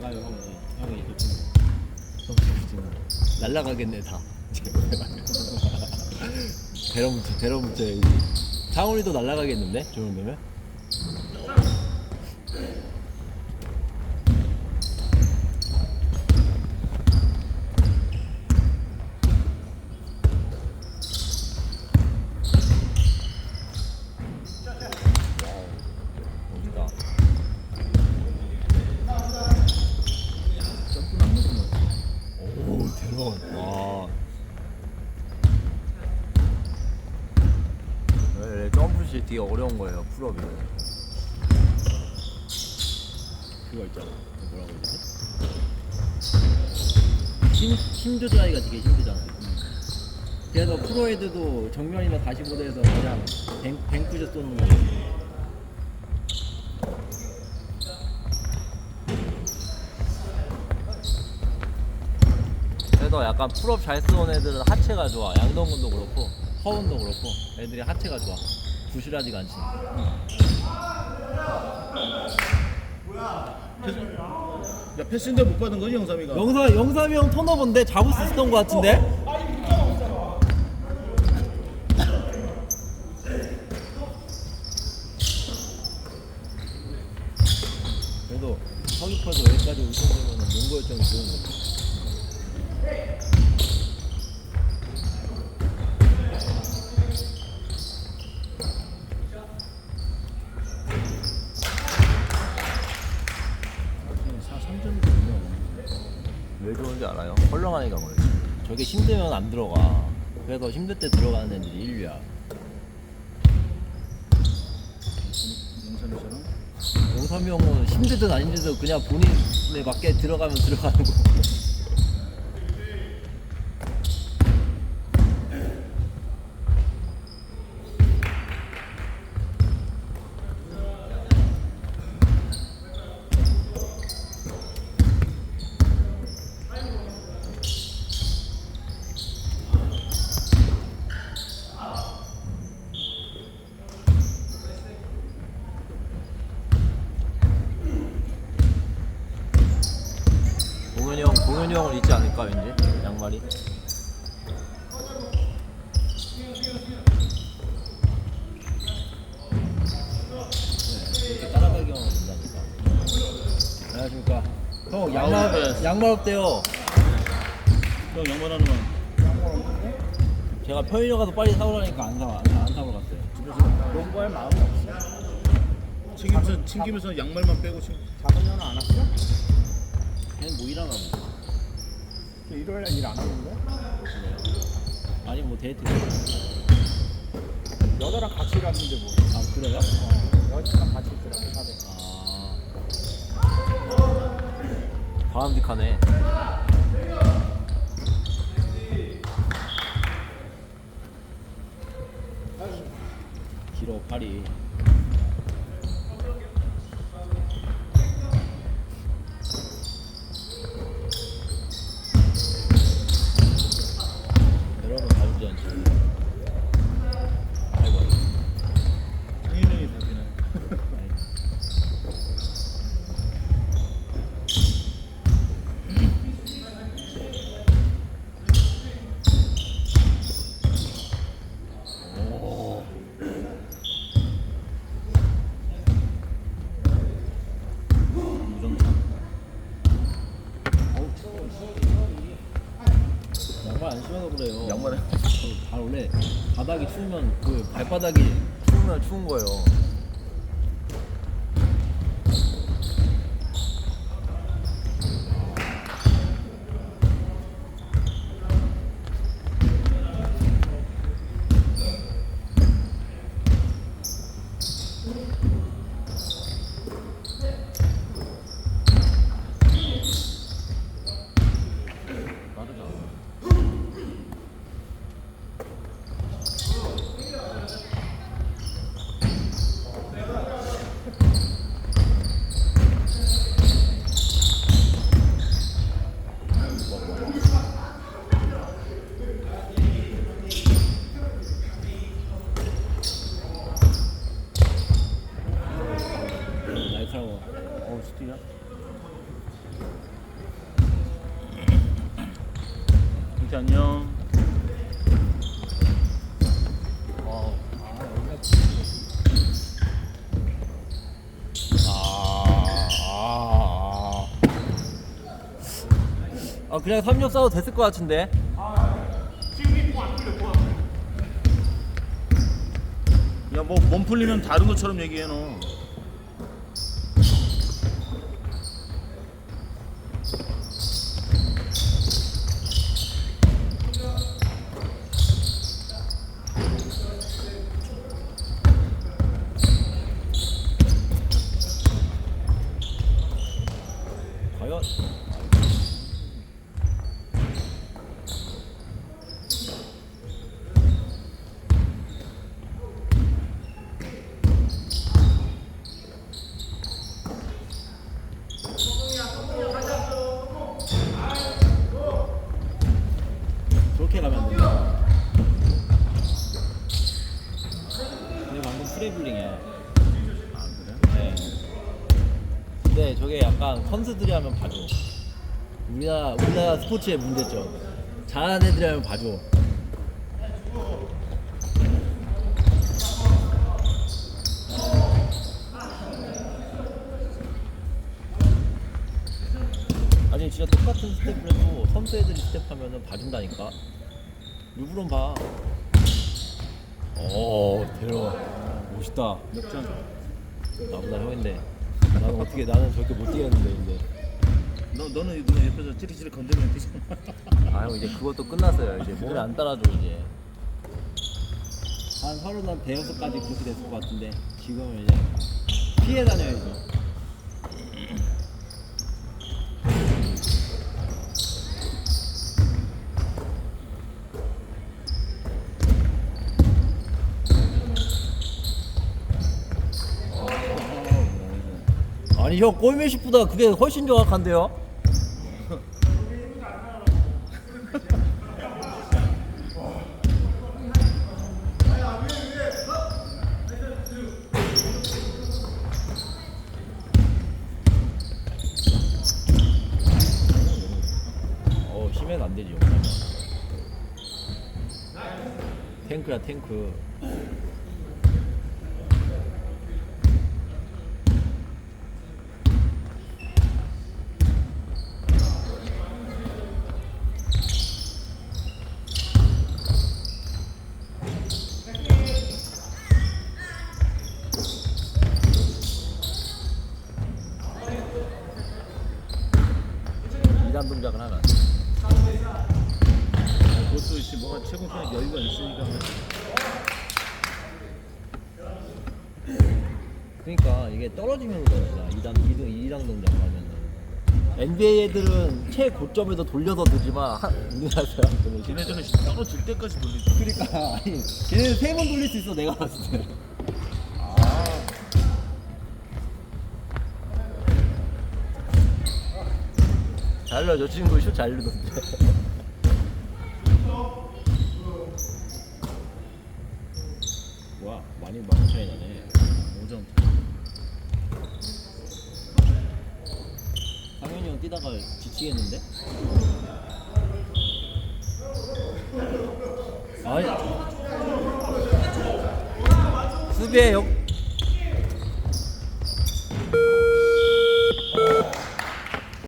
나가요 형 이제 형이 이제 좀 날라가겠네 다. 베러문체 여기 상훈이도 날라가겠는데 저 정도면? 어디다? 오 대박. 와. 왜 점프시 되게 어려운 거예요 풀업이. 그거 있잖아. 뭐라고 되지? 힘, 힘 조절하기가 되게 힘들잖아요. 그래서 프로헤드도 정면이나 다시보드에서 그냥 뱅, 뱅크샷 쏘는 거. 그래서 약간 풀업 잘 쓰는 애들은 하체가 좋아. 양동근도 그렇고 허운도 그렇고 애들이 하체가 좋아. 부실하지가 않지. 야 패스인데 못 받은 거지 영삼이가? 영사 영삼이 형 턴오버인데 잡을 수 있었던 것 같은데? 그래도 서귀포에서 여기까지 올 정도면 농구 열정이 좋은 거지. 사 3점 되면 왜 좋은지 알아요? 헐렁하니까 그렇지. 힘들면 안 들어가. 그래서 힘들 때 들어가는 애들이 인류야. 영삼이처럼 영삼이 형은 힘들든 안 힘들든 그냥 본인에 맞게 들어가면 들어가는 거. 동 현이 형, 형을 잊지 않을까 왠지 양말이. 네, 이렇게 따라가기 하면 된다니까. 안녕하십니까. 형 양말 네. 양말 없대요. 형 양말 하나만 제가 편의점 가서 빨리 사오라니까 안 사, 안 사러 갔어요. 농구할 마음이 없어. 챙기면서 챙기면서 양말만 빼고 챙 작은 년은 안 왔어? 걔는 뭐 일하나 봐. 일요일 날 일 안 하는데? 아니 뭐 데이트. 여자랑 같이 일하는데 뭐. 아 그래요? 어, 여자랑 같이 있더라고, 다들. 아. 바람직하네. 길어 팔이. 여러분 가보지 않지. 아이고. 아이고. 당연히 답이네 오. 무정차. 어우, 추워. 양말 안 신어서 그래요. 양말에 저발 원래 바닥이 추우면 그 발바닥이 추우면 추운 거예요. trago. Hostia. 어, 이제 안녕. 아, 아, 아. 그냥 삼겹 싸도 됐을 것 같은데. 야, 뭐, 몸 풀리면 다른 것처럼 얘기해, 너. 근데 저게 약간 선수들이 하면 봐줘. 우리나라 우리나라 스포츠의 문제점. 잘하는 애들이 하면 봐줘. 아니 진짜 똑같은 스텝을 해도 선수 애들이 스텝하면은 봐준다니까. 르브론 봐. 오 대박 멋있다. 역전. 나보다 형인데 나는 어떻게 나는 저렇게 못 뛰겠는데 이제 너 너는 누가 옆에서 찌릿찌릿 건드리면 되잖아. 아형 이제 그것도 끝났어요. 이제 몸에 안 따라줘 이제. 한 서른 한 대여섯 까지 그렇게 됐을 것 같은데 지금은 이제 피해 다녀야죠 아니 형 골메시보다 그게 훨씬 정확한데요? 탱크야 탱크 동작을 하면 안 돼. 그것도 씨 뭐가 최고의 여유가 있으니까. 그러니까 이게 떨어지면 그러잖아. 2단 2등 2단 동작 하면은. NBA 애들은 최고점에서 돌려서 들지만 한, 우리나라 사람들은 걔네들은 씨 떨어질 때까지 돌리지. 그러니까 아니 걔네는 세번 돌릴 수 있어 내가 봤을 때. 잘 넣어 저 친구 슛 잘 넣던데. 와 많이 많이 차이 나네. 5점. 상현이 형 뛰다가 지치겠는데? 아니 수비에 역,